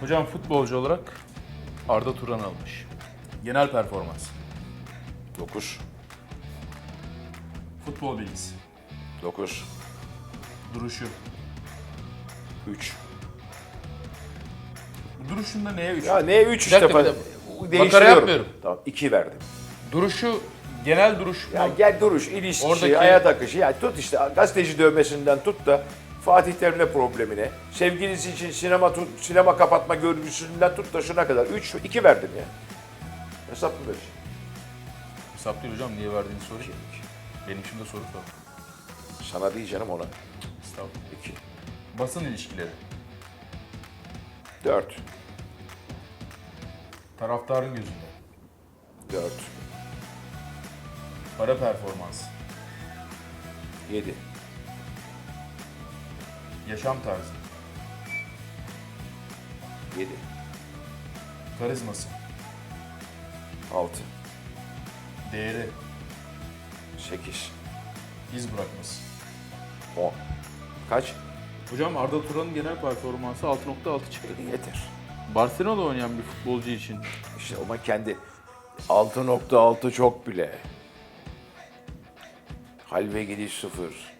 Hocam futbolcu olarak Arda Turan almış. Genel performans. 9. Futbol bilgisi. 9. Duruşu. 3. Bu duruşunda neye 3? Ya ne 3 Bir işte dakika, bir. Değiştiriyorum. yapmıyorum. Tamam 2 verdim. Duruşu, genel duruş. Ya gel duruş, ilişki, Oradaki- hayat akışı. Ya tut işte gazeteci dövmesinden tut da Fatih Terim'le problemine, sevgilisi için sinema tut, sinema kapatma görgüsünden tut da şuna kadar. 3, 2 verdim ya. Hesap mı şey? Hesap değil hocam niye verdiğini sorayım. Benim şimdi soru sor. Sana değil canım ona. Estağfurullah. 2. Basın ilişkileri. 4. Taraftarın gözünde. 4. Para performansı. 7. Yaşam tarzı. 7. Karizması. 6. Değeri. 8. iz bırakması. 10. Kaç? Hocam Arda Turan'ın genel performansı 6.6 çıktı. Yeter. Barcelona'da oynayan bir futbolcu için İşte ama kendi 6.6 çok bile. Halve gidiş 0.